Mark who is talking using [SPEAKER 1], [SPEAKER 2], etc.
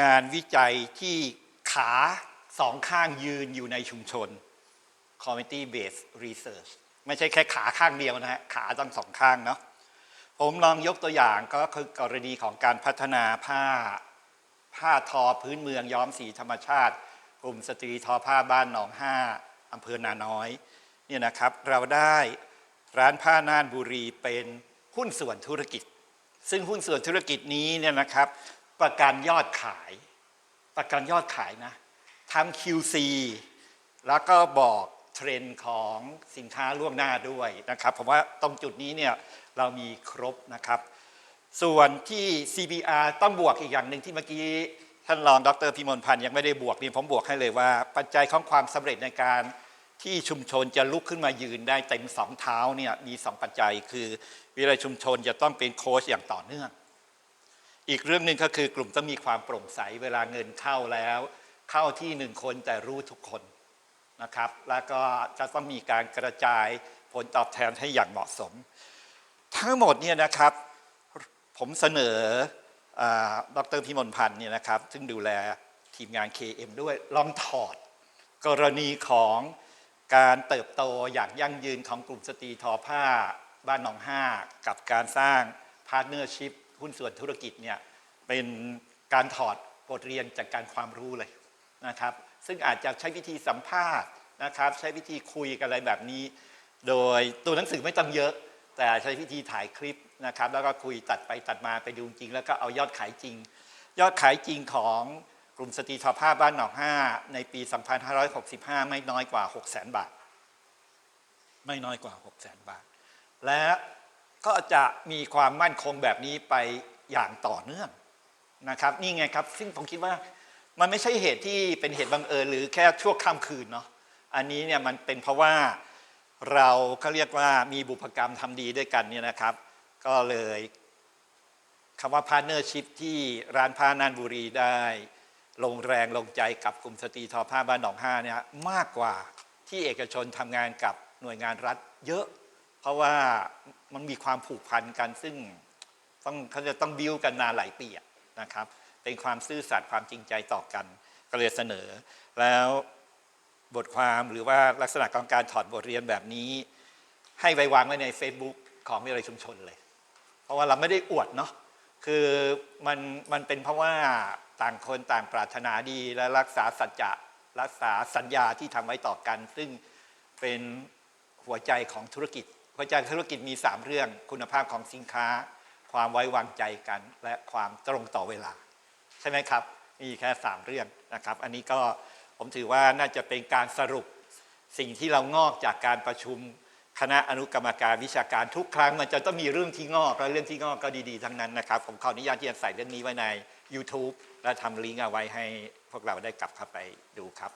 [SPEAKER 1] งานวิจัยที่ขาสองข้างยืนอยู่ในชุมชน community based research ไม่ใช่แค่ขาข้างเดียวนะฮะ ขาต้องสองข้างเนาะ ผมลองยกตัวอย่างก็คือกรณีของการพัฒนาผ้าผ้าทอพื้นเมืองย้อมสีธรรมชาติ กลุ่มสตรีทอผ้าบ้านหนองห้าอำเภอนาน้อยเนี่ยนะครับเราได้ร้านผ้าน่านบุรีเป็นหุ้นส่วนธุรกิจ ซึ่งหุ้นส่วนธุรกิจนี้เนี่ยนะครับ ประกันยอดขาย ประกันยอดขายนะทำ QC แล้วก็บอกเทรนด์ของสินค้าล่วงหน้าด้วยนะครับผมว่าตรงจุดนี้เนี่ยเรามีครบนะครับ ส่วนที่ CBR ต้องบวกอีกอย่างหนึ่งที่เมื่อกี้ท่านรองดรพิมลพันธ์ยังไม่ได้บวกนี่ผมบวกให้เลยว่า ปัจจัยของความสำเร็จในการที่ชุมชนจะลุกขึ้นมายืนได้เต็มสองเท้าเนี่ยมีสองปัจจัยคือวิเลยชุมชนจะต้องเป็นโค้ชอย่างต่อเนื่อง อีกเรื่องหนึ่งก็คือกลุ่มต้องมีความโปร่งใสเวลาเงินเข้าแล้ว เข้าที่หนึ่งคนแต่รู้ทุกคนนะครับ แล้วก็จะต้องมีการกระจายผลตอบแทนให้อย่างเหมาะสม ทั้งหมดเนี่ยนะครับผมเสนออาดรพิมลพันธ์เนี่ยนะครับ ซึ่งดูแลทีมงาน KM ด้วยลองถอด กรณีของการเติบโตอย่างยั่งยืนของกลุ่มสตรีทอผ้า บ้านหนองห้า กับการสร้างพาร์ทเนอร์ชิพ หุ้นส่วนธุรกิจเนี่ยเป็นการถอดบทเรียนจากการความรู้เลยนะครับ ซึ่งอาจจะใช้วิธีสัมภาษณ์นะครับ ใช้วิธีคุยกันอะไรแบบนี้ โดยตัวหนังสือไม่ต้องเยอะ แต่ใช้วิธีถ่ายคลิปนะครับ แล้วก็คุยตัดไปตัดมาไปดูจริง แล้วก็เอายอดขายจริง ยอดขายจริงของกลุ่มสตรีทอผ้าบ้านหนองห้าในปี 2565 ไม่น้อยกว่า 6 0 0 0 0 0 บาท ไม่น้อยกว่า 6 0 0 0 0 0 บาท และ ก็จะมีความมั่นคงแบบนี้ไปอย่างต่อเนื่องนะครับนี่ไงครับ ซึ่งผมคิดว่ามันไม่ใช่เหตุที่เป็นเหตุบังเอิญหรือแค่ชั่วข้ามคืนเนาะอันนี้เนี่ยมันเป็นเพราะว่าเราก็เรียกว่ามีบุพกรรมทำดีด้วยกันเนี่ยนะครับ ก็เลยคำว่าพาร์เนอร์ชิพที่ร้านผ้านานบุรีได้ ลงแรงลงใจกับกลุ่มสตรีทอผ้าบ้านหนองห้าเนี่ยมากกว่าที่เอกชนทำงานกับหน่วยงานรัฐเยอะ เพราะว่า มันมีความผูกพันกันซึ่งต้องเขาจะต้องบิวกันนานหลายปีนะครับ เป็นความซื่อสัตย์ความจริงใจต่อกันก็เลยเสนอ แล้วบทความหรือว่าลักษณะของการถอดบทเรียนแบบนี้ ให้ไว้วางไว้ใน Facebook ของวิทยาลัยชุมชนเลย เพราะว่าเราไม่ได้อวดเนาะคือมันมันเป็นเพราะว่าต่างคนต่างปรารถนาดีและรักษาสัจจะรักษาสัญญาที่ทำไว้ต่อกัน ซึ่งเป็นหัวใจของธุรกิจ หัวใจธุรกิจมี 3 เรื่องคุณภาพของสินค้า ความไว้วางใจกันและความตรงต่อเวลา ใช่ไหมครับ มีแค่ 3 เรื่องนะครับ อันนี้ก็ผมถือว่าน่าจะเป็นการสรุปสิ่งที่เรางอกจากการประชุมคณะอนุกรรมการวิชาการทุกครั้ง มันจะต้องมีเรื่องที่งอกและเรื่องที่งอกก็ดีๆ ทั้งนั้นนะครับ ผมขออนุญาตที่จะใส่เรื่องนี้ไว้ใน YouTube และทำลิงก์เอาไว้ให้พวกเราได้กลับเข้าไปดูครับ